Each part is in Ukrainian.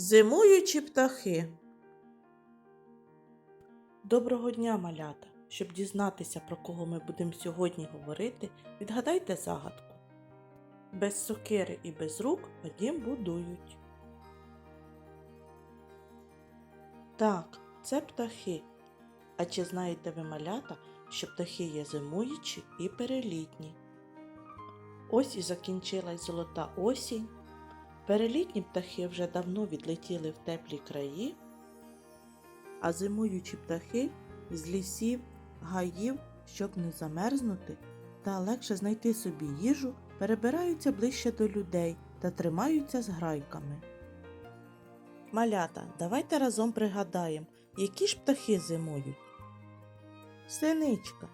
Зимуючі птахи. Доброго дня, малята! Щоб дізнатися, про кого ми будемо сьогодні говорити, відгадайте загадку. Без сокири і без рук дім будують. Так, це птахи. А чи знаєте ви малята, що птахи є зимуючі і перелітні? Ось і закінчилась золота осінь. Перелітні птахи вже давно відлетіли в теплі краї, а зимуючі птахи з лісів, гаїв, щоб не замерзнути та легше знайти собі їжу, перебираються ближче до людей та тримаються з грайками. Малята, давайте разом пригадаємо, які ж птахи зимують. Синичка.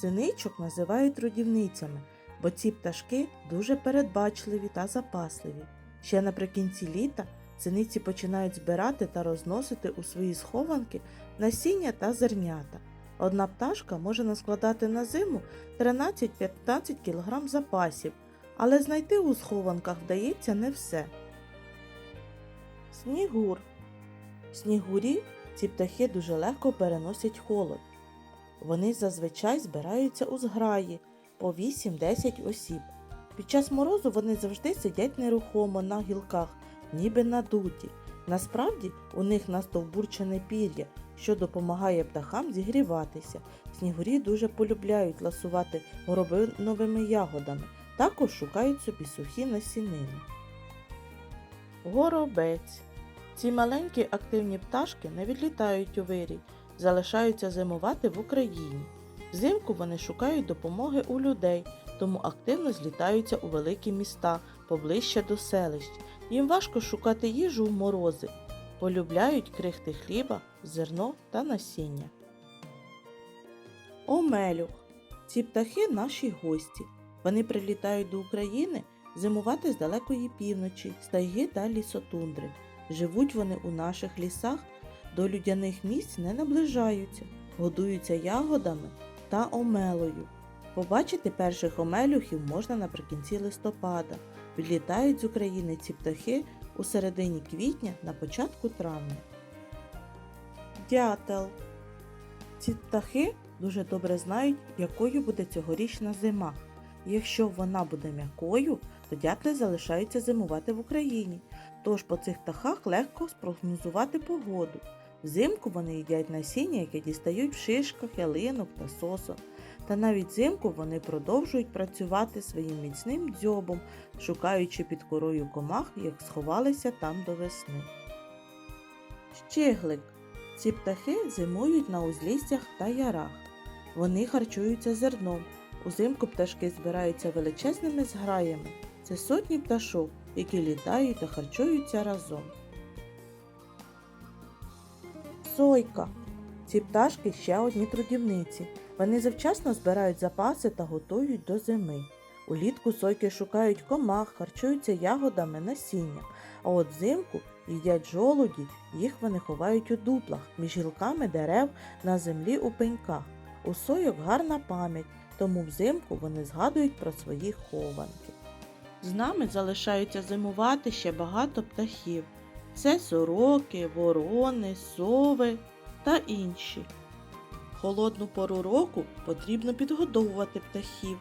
Синичок називають родівницями, бо ці пташки дуже передбачливі та запасливі. Ще наприкінці літа синиці починають збирати та розносити у свої схованки насіння та зернята. Одна пташка може наскладати на зиму 13-15 кг запасів, але знайти у схованках вдається не все. Снігур. Снігурі ці птахи дуже легко переносять холод. Вони зазвичай збираються у зграї по 8-10 осіб. Під час морозу вони завжди сидять нерухомо на гілках, ніби надуті. Насправді у них настовбурчене пір'я, що допомагає птахам зігріватися. Снігурі дуже полюбляють ласувати горобиновими ягодами, також шукають собі сухі насінини. Горобець. Ці маленькі активні пташки не відлітають у вирій, залишаються зимувати в Україні. Взимку вони шукають допомоги у людей, тому активно злітаються у великі міста поближче до селищ. Їм важко шукати їжу в морози, полюбляють крихти хліба, зерно та насіння. Омелюх. Ці птахи наші гості. Вони прилітають до України зимувати з далекої півночі, з тайги та лісотундри. Живуть вони у наших лісах, до людяних місць не наближаються, годуються ягодами та омелою. Побачити перших омелюхів можна наприкінці листопада. Відлітають з України ці птахи у середині квітня на початку травня. Дятел. Ці птахи дуже добре знають, якою буде цьогорічна зима. Якщо вона буде м'якою, то дятли залишаються зимувати в Україні. Тож по цих птахах легко спрогнозувати погоду. Взимку вони їдять насіння, яке дістають в шишках, ялинок та сосок. Та навіть взимку вони продовжують працювати своїм міцним дзьобом, шукаючи під корою комах, як сховалися там до весни. Щиглик. Ці птахи зимують на узліссях та ярах. Вони харчуються зерном. Узимку пташки збираються величезними зграями. Це сотні пташок, які літають та харчуються разом. Сойка. Ці пташки ще одні трудівниці. Вони завчасно збирають запаси та готують до зими. Улітку сойки шукають комах, харчуються ягодами, насінням, а от взимку їдять жолуді, їх вони ховають у дуплах, між гілками дерев на землі у пеньках. У сойок гарна пам'ять, тому взимку вони згадують про свої хованки. З нами залишаються зимувати ще багато птахів. Це сороки, ворони, сови та інші. Холодну пору року потрібно підгодовувати птахів.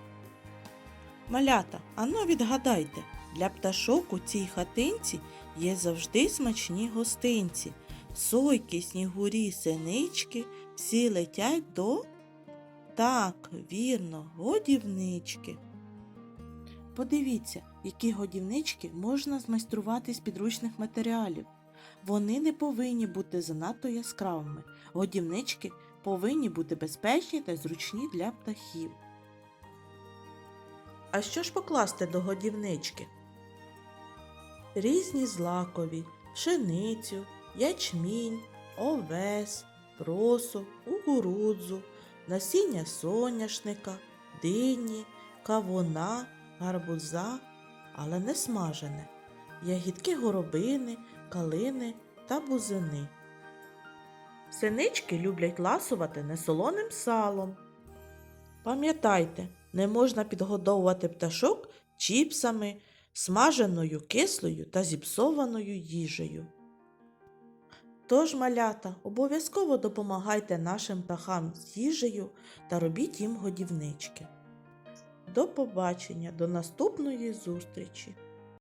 Малята, ану відгадайте, для пташок у цій хатинці є завжди смачні гостинці. Сойки, снігурі, синички всі летять до. Так, вірно, годівнички. Подивіться, які годівнички можна змайструвати з підручних матеріалів. Вони не повинні бути занадто яскравими. Годівнички повинні бути безпечні та зручні для птахів. А що ж покласти до годівнички? Різні злакові, пшеницю, ячмінь, овес, просо, кукурудзу, насіння соняшника, дині, кавуна, гарбуза, але не смажене, ягідки горобини, калини та бузини. Синички люблять ласувати несолоним салом. Пам'ятайте, не можна підгодовувати пташок чіпсами, смаженою кислою та зіпсованою їжею. Тож, малята, обов'язково допомагайте нашим птахам з їжею та робіть їм годівнички. До побачення, до наступної зустрічі!